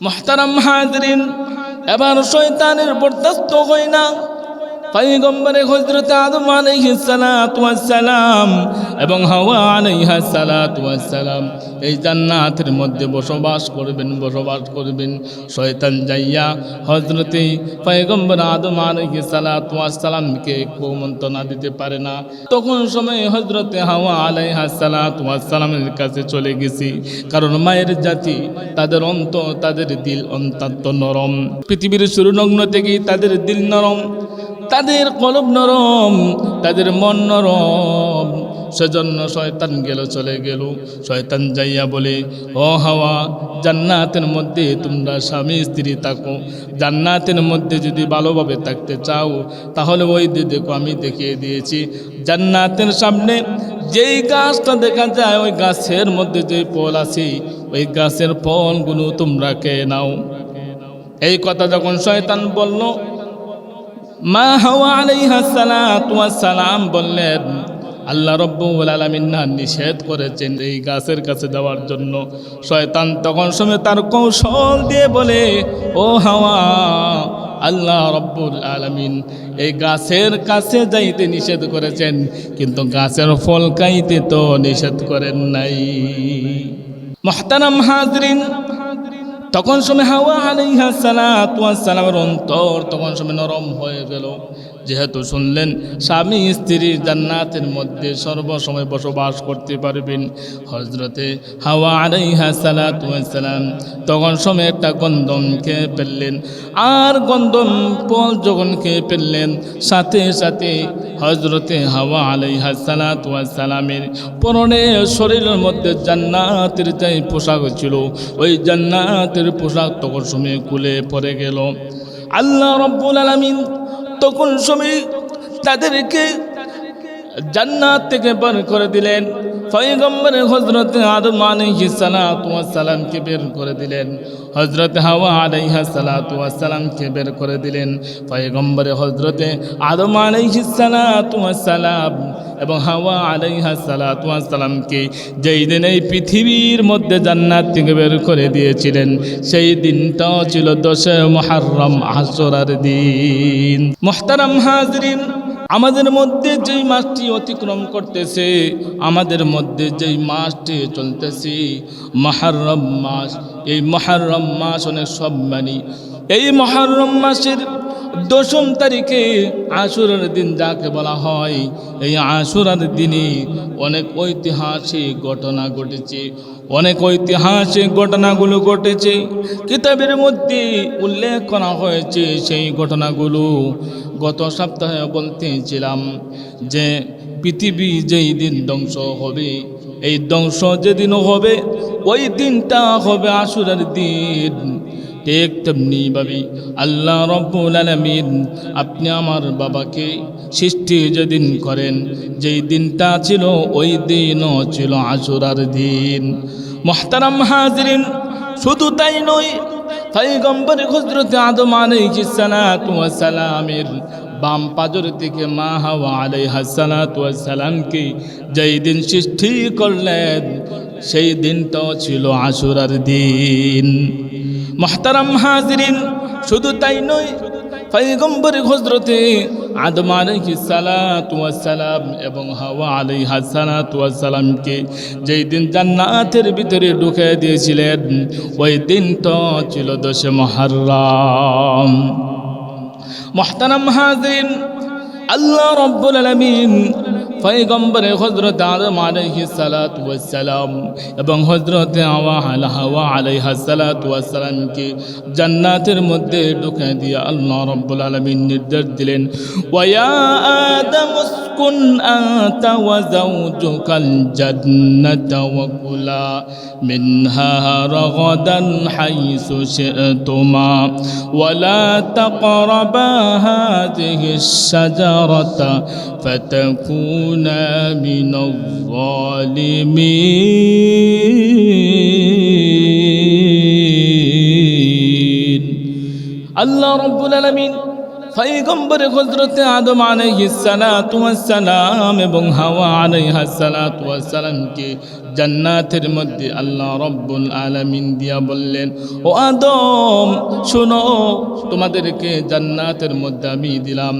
মোহতারাম হাজরিন এবার শয়তানের বরদাস্ত হয় না। পয়গম্বরে হজরত আদম আলাইহিস সালাতু ওয়াস সালাম এবং হাওয়া আলাইহাস সালাতু ওয়াস সালাম এই জান্নাতের মধ্যে বসবাস করবেন বসবাস করবেন। শয়তান যাইয়া হজরতে পয়গম্বর আদম আলাইহিস সালাতু ওয়াস সালামকে কুমন্ত্রণা দিতে পারে না। তখন সময় হজরতে হাওয়া আলাইহাস সালাতু ওয়াস সালামের কাছে চলে গেছি। কারণ মায়ের জাতি তাদের অন্ত, তাদের দিল অত্যন্ত নরম। পৃথিবীর সুরনগ্ন থেকেই তাদের দিল নরম। তাদের কলব নরম, তাদের মন নরম। সেজন্য শয়তান গেল, চলে গেল। শয়তান যাইয়া বলে, ও হাওয়া, জান্নাতের মধ্যে তোমরা স্বামী, স্ত্রী থাকো। জান্নাতের মধ্যে যদি ভালোভাবে থাকতে চাও, তাহলে ওই দিয়ে দেখো আমি দেখিয়ে দিয়েছি। জান্নাতের সামনে যেই গাছটা দেখা যায়, ওই গাছের মধ্যে যে ফল আছে, ওই গাছের ফলগুলো তোমরা কে নাও। এই কথা যখন শয়তান বলল মা হাওয়া আলাইহা সালাম বললেন, আল্লাহ রব্বুল আলমিন না নিষেধ করেছেন এই গাছের কাছে যাওয়ার জন্য। শয়তান তখন সময় তার কৌশল দিয়ে বলে, ও হাওয়া, আল্লাহ রব্বুল আলমিন, এই গাছের কাছে যাইতে নিষেধ করেছেন, কিন্তু গাছের ফল খাইতে তো নিষেধ করেন নাই। মহতারাম হাজরিন তখন সময় হাওয়া আলাইহা সালামের অন্তর তখন সময় নরম হয়ে গেল। যেহেতু শুনলেন, স্বামী স্ত্রীর জান্নাতের মধ্যে সর্বসময় বসবাস করতে পারবেন। হজরতে হাওয়া আলাইহা সালাম তখন সময় একটা গন্ধম খেয়ে ফেললেন। আর গন্ধম পল যখন খেয়ে ফেললেন, সাথে সাথে হজরতে হাওয়া আলাইহা সালামের পরনে শরীরের মধ্যে জান্নাতের যাই পোশাক ছিল, ওই জান্নাতের পোশাক তখন সময় খুলে পড়ে গেল। আল্লাহ রব্বুল আলমিন তখন সময় তাদেরকে জান্নাত থেকে বার করে দিলেন। পয়গম্বরে হজরত আদম আলাইহিস সালাতু ওয়াস সালামকে বের করে দিলেন। হজরত হাওয়া আলাইহা সালাতু ওয়াস সালামকে বের করে দিলেন। পয়গম্বরে হজরতে আদম আলাইহিস সালাতু ওয়াস সালাম এবং হাওয়া আলাইহা সালাতু ওয়াস সালামকে যেই দিন এই পৃথিবীর মধ্যে জান্নাত থেকে বের করে দিয়েছিলেন, সেই দিনটাও ছিল দশে মুহররম আশুরার দিন। মুহতারাম হাজরিন আমাদের মধ্যে যেই মাসটি অতিক্রম করতেছে, আমাদের মধ্যে যেই মাসটি চলতেছে, মহারম মাস। এই মহারম মাস অনেক সম্মানী। এই মহারম মাসের দশম তারিখে আশুরার দিন যাকে বলা হয়, এই আশুরার দিনে অনেক ঐতিহাসিক ঘটনা ঘটেছে। অনেক ঐতিহাসিক ঘটনাগুলো ঘটেছে। কিতাবের মধ্যে উল্লেখ করা হয়েছে সেই ঘটনাগুলো। গত সপ্তাহে বলতেছিলাম যে পৃথিবী যেই দিন ধ্বংস হবে, এই ধ্বংস যেদিন হবে, ওই দিনটা হবে আশুরার দিন। ঠিক তেমনি ভাবি আল্লাহ রব্বুল আলমিন আপনি আমার বাবাকে সৃষ্টি যেদিন করেন, যেই দিনটা ছিল, ওই দিনও ছিল আশুরার দিন। মোহতারাম হাজরিন, শুধু তাই নয় পয়গম্বর হজরত আদম সালামের বাম পাজর থেকে মা হাওয়া সালামকে যেই দিন সৃষ্টি করলেন, সেই দিনটাও ছিল আশুরার দিন। মহতারাম হাজরিন, শুধু তাই নয় পয়গম্বর হজরতে আদম আলাইহিস সালাতু ওয়াস সালাম এবং হাওয়া আলাইহা হাসানাতামকে ওয়াস সালামকে যেই দিন জান্নাতের ভিতরে ঢুকে দিয়েছিলেন, ওই দিন তো ছিল দশে মহারাম। মহতারাম হাজিন আল্লাহ রব্বুল আলামিন পয়গম্বরে হজরত আদম আলাইহিস সালাতু ওয়াস সালাম এবং হজরত হাওয়া আলা হাওয়া আলাইহা সালাতু ওয়াস সালামকে জান্নাতের মধ্যে ঢুকে দিয়ে আল্লাহ রব্বুল আলামিন নির্দেশ দিলেন ওয়া আদম উসকুন আনতা ওয়া যাওজুকাল জান্নাতা ওয়া কুলা মিনহা রগাদান হাইসু শি'তুমা ওয়ালা তাকরাবা হাযিহি الشجرة فتكونا من الظالمين আল্লাহ রব্বুল আলমিন পয়গম্বরে হজরতে আদম আলাইহিসসালাম এবং হাওয়া আলাইহাসসালামকে জান্নাতের মধ্যে আল্লাহ রব্বুল আলামিন দিয়া বললেন ও আদম শোনো তোমাদেরকে জান্নাতের মধ্যে আমি দিলাম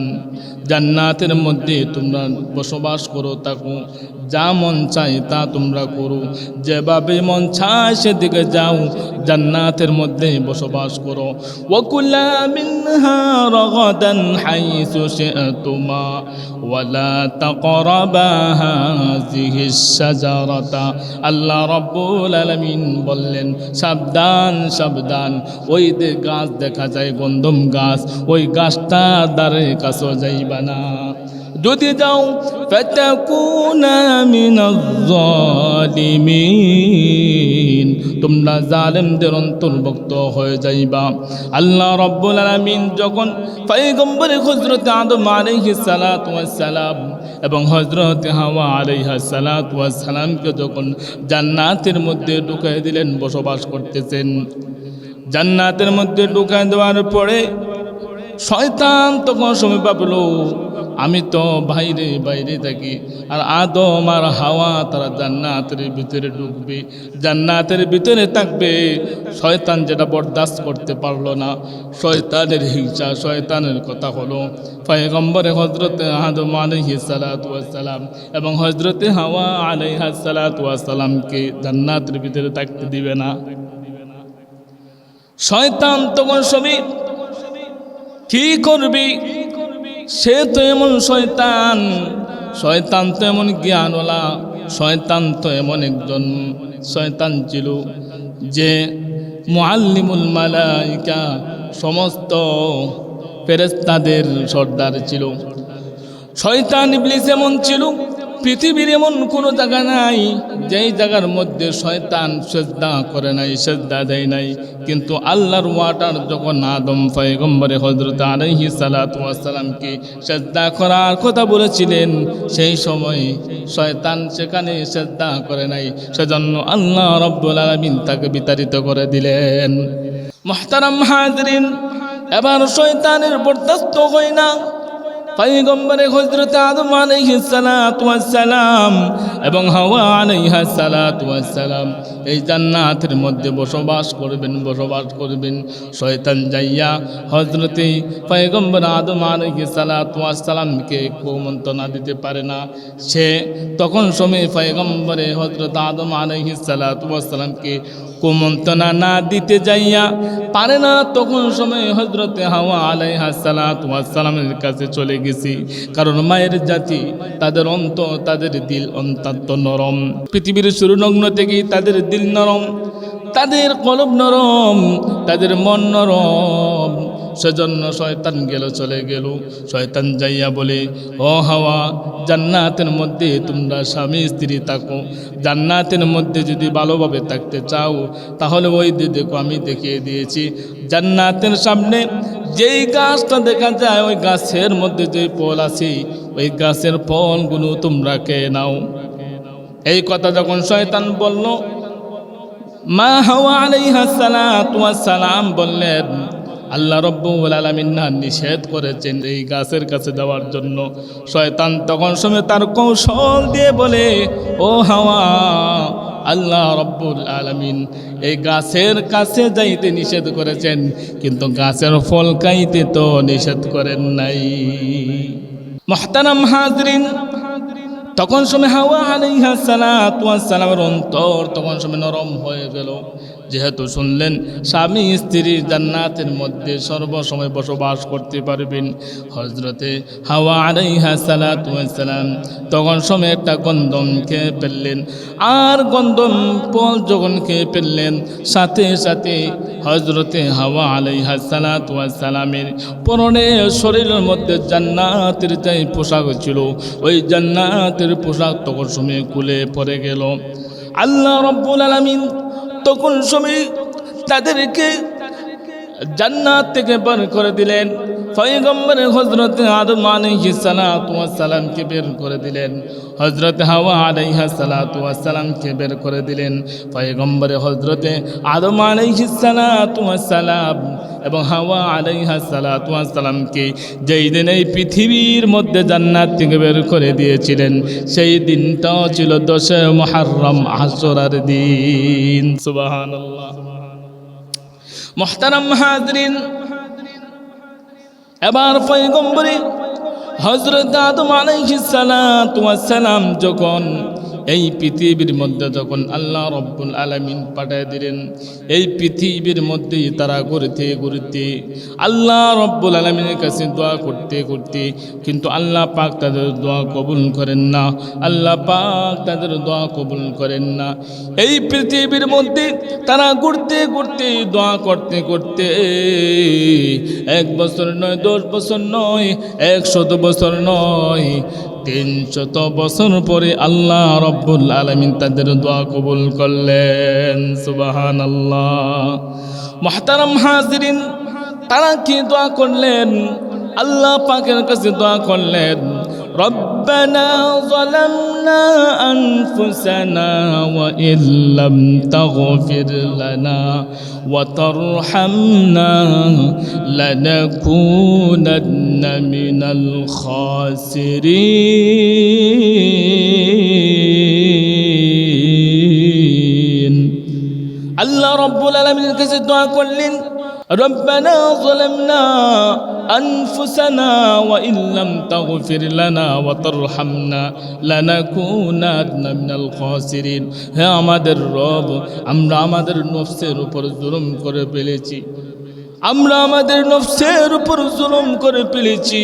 জান্নাতের মধ্যে তোমরা বসবাস করো থাকো যা মন চায় তা তোমরা করো। যেভাবে মন চায় সেদিকে যাও, জান্নাতের মধ্যে বসবাস করো। মিনহা ওয়ালা আল্লাহ রাব্বুল আলামিন বললেন, সাবধান সাবধান, ওই গাছ দেখা যায়, গন্ধম গাছ, ওই গাছটা দ্বারে কাছে যাইবা। না যদি যাও ফাতাকুনা মিনাজ জালিমিন তোমরা জালেমদের অন্তর্ভুক্ত হয়ে যাইবা। আল্লাহ রব্বুল আলামিন যখন পয়গম্বরে হযরত আদম আলাইহিস সালাতু সালাম এবং হযরত হাওয়া আলাইহা সালাতু ওয়াস সালামকে যখন জান্নাতের মধ্যে ঢুকাই দিলেন, বসবাস করতেছেন। জান্নাতের মধ্যে ঢুকাই দেওয়ার পরে শয়তান তখন সময় ভাবলো, আমি তো বাইরে বাইরে থাকি। আর আদম আর হাওয়া তারা জান্নাতের ভিতরে ঢুকবে। জান্নাতের ভিতরে থাকবে। শয়তান যেটা বরদাস্ত করতে পারল না। শয়তানের হিংসা, শয়তানের কথা হলো, পয়গম্বরে হজরতে আদম আলহি সালাম এবং হজরতে হাওয়া আলহা সালাতামকে জান্নাতের ভিতরে থাকতে দিবে না। শয়তান তখন সবই কি করবি? সে তো এমন শয়তান। শয়তান তো এমন জ্ঞানওয়ালা, শয়তান তো এমন একজন শয়তান ছিল যে মোয়াল্লিমুল মালাইকা, সমস্ত ফেরেস্তাদের সর্দার ছিল। শয়তান ইবলিস এমন ছিল পৃথিবীর এমন কোনো জায়গা নাই, যেই জায়গার মধ্যে শয়তান সেজদা করে নাই, সেজদা দেয় নাই। কিন্তু আল্লাহর ওয়াটার যখন আদম পয়গম্বরে হজরত আলহি সালাতামকে সেজদা করার কথা বলেছিলেন, সেই সময় শয়তান সেখানে সেজদা করে নাই। সেজন্য আল্লাহ রব্বুল আলমিন তাকে বিতাড়িত করে দিলেন। মহতারাম হাজরিন, এবার শয়তানের বরদাস্ত হয় না। পয়গম্বরে হজরত আদম আলাইহিস সালাতু ওয়াস সালাম এবং হাওয়া আলাইহাস সালাতু ওয়াস সালাম এই জান্নাতের মধ্যে বসবাস করবেন বসবাস করবেন। শয়তান যাইয়া হজরতে পয়গম্বর আদম সালামকে কুমন্ত্রণা দিতে পারে না। সে তখন সময় পয়গম্বরে হজরত আদম সালামকে কুমন্ত্রণা না দিতে যাইয়া পারে না, তখন সময় হজরতে হাওয়া আলাই আলাইহা সালামের কাছে চলে গেছি। কারণ মায়ের জাতি তাদের অন্ত, তাদের দিল অন্তত নরম। পৃথিবীর সুরনগ্ন থেকে তাদের দিল নরম, তাদের কলব নরম, তাদের মন নরম। সেজন্য শয়তান গেল, চলে গেল। শয়তান যাইয়া বলে, ও হাওয়া, জান্নাতের মধ্যে তোমরা স্বামী, স্ত্রী থাকো। জান্নাতের মধ্যে যদি ভালোভাবে থাকতে চাও, তাহলে ওই দেখো আমি দেখিয়ে দিয়েছি। জান্নাতের সামনে যেই গাছটা দেখা যায়, ওই গাছের মধ্যে যে ফল আছে, ওই গাছের ফলগুলো তোমরা খেয়ে নাও। এই কথা যখন শয়তান বলল, মা হাওয়া আলাইহা সালাম বললেন আল্লাহ রব্বুল আলমিন না নিষেধ করেছেন এই গাছের কাছে যাওয়ার জন্য। শয়তান তখন সময় তার কৌশল দিয়ে বলে, ও হাওয়া, আল্লাহ রব্বুল আলমিন, এই গাছের কাছে যাইতে নিষেধ করেছেন, কিন্তু গাছের ফল খাইতে তো নিষেধ করেন নাই। মহতারাম হাজরিন, তখন সময় হাওয়া আলাইহা সালামের অন্তর তখন সময় নরম হয়ে গেল। যেহেতু শুনলেন, স্বামী স্ত্রীর জান্নাতের মধ্যে সর্বসময় বসবাস করতে পারবেন। হজরতে হাওয়া আলাইহা সালাম তখন সময় একটা গন্ধম খেয়ে ফেললেন। আর গন্ধম পল যখন খেয়ে ফেললেন, সাথে সাথে হজরতে হাওয়া আলাইহা সালামের পরনে শরীরের মধ্যে জান্নাতের যাই পোশাক ছিল, ওই জান্নাতের পোশাক তখন সময় খুলে পড়ে গেল। আল্লাহ রব্বুল আলমিন তখন সময় তাদেরকে জান্নাত থেকে বার করে দিলেন। পয়গম্বরে হজরত আদম আলাইহিস সালাতু ওয়াস সালামকে বের করে দিলেন। হজরত হাওয়া আলাইহা সালাতু ওয়াস সালামকে বের করে দিলেন। পয়গম্বরে হজরতে আদম আলাইহিস সালাতু ওয়াস সালাম এবং হাওয়া আলাইহা সালাতু ওয়াস যেই দিন এই পৃথিবীর মধ্যে জান্নাত থেকে বের করে দিয়েছিলেন, সেই দিনটাও ছিল দশে মুহররম আশুরার দিন। সুবহানাল্লাহ। মোহতারাম হাজরিন এবার পয়গম্বরে হজরত আদম আলাইহিস সালাম যখন এই পৃথিবীর মধ্যে যখন আল্লাহ রব্বুল আলমিন পাঠিয়ে দিলেন, এই পৃথিবীর মধ্যেই তারা ঘুরতে ঘুরতে আল্লাহ রব্বুল আলমিনের কাছে দোয়া করতে করতে কিন্তু আল্লাহ পাক তাদের দোয়া কবুল করেন না। আল্লাহ পাক তাদের দোয়া কবুল করেন না। এই পৃথিবীর মধ্যে তারা ঘুরতে ঘুরতে দোয়া করতে করতে এক বছর নয়, দশ বছর নয় একশত বছর নয় তিনশত বছর পরে আল্লাহ রব্বুল আলমিন তাদের দোয়া কবুল করলেন। সুবাহান আল্লাহ মহাতারাম হাজরিন, তারা কি দোয়া করলেন? আল্লাহ পাকের কাছে দোয়া করলেন ربنا ظلمنا أنفسنا وإن لم تغفر لنا وترحمنا لنكونن من الخاسرين. الله رب العالمين كسدوا كل ربنا ظلمنا أنفسنا وإن لم تغفر لنا وترحمنا لنكونن من الخاسرين হে আমাদের রব আমরা আমাদের নফসের উপর জুলুম করে ফেলেছি আমরা আমাদের নফসের উপর জুলুম করে ফেলেছি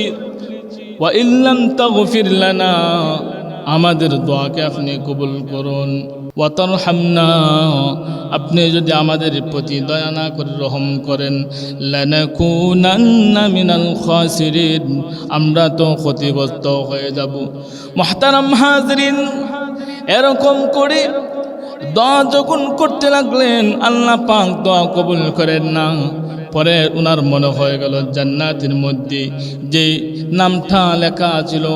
وإن لم تغفر لنا আমাদের দোয়াকে আপনি কবুল করুন ওয়াতর হামনা আপনি যদি আমাদের প্রতি দয়া না করে রহম করেন মিনাল খাসিরিন, আমরা তো ক্ষতিগ্রস্ত হয়ে যাব। মহতারাম হাজরিন, এরকম করে দোয়া যখন করতে লাগলেন, আল্লাহ পাক দোয়া কবুল করেন না। পরে ওনার মনে হয়ে গেল জান্নাতের মধ্যে যে নামটা লেখা ছিল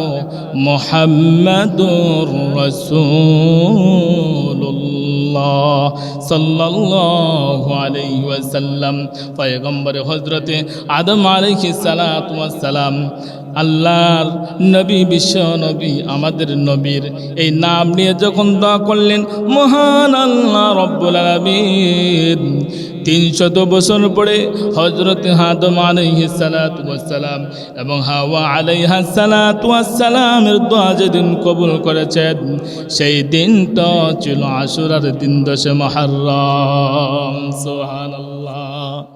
মোহাম্মদুর রসুল্লাহ সাল্লাল্লাহু আলাইহি ওয়াসাল্লাম। পয়গম্বর হজরতে আদম আলাইহি সালাতু ওয়াসসালাম আল্লাহর নবী, বিশ্ব নবী, আমাদের নবীর এই নাম নিয়ে যখন দোয়া করলেন, মহান আল্লাহ রব্বুল আলামিন তিনশত বছর পরে হজরত হাদম আলাইহি সালাতু ওয়াসসালাম এবং হাওয়া আলাইহা সালাতু ওয়াসসালামের দোয়া যেদিন কবুল করেছেন, সেই দিন তো ছিল আশুরার দিন দশে সোহান সুবহানাল্লাহ।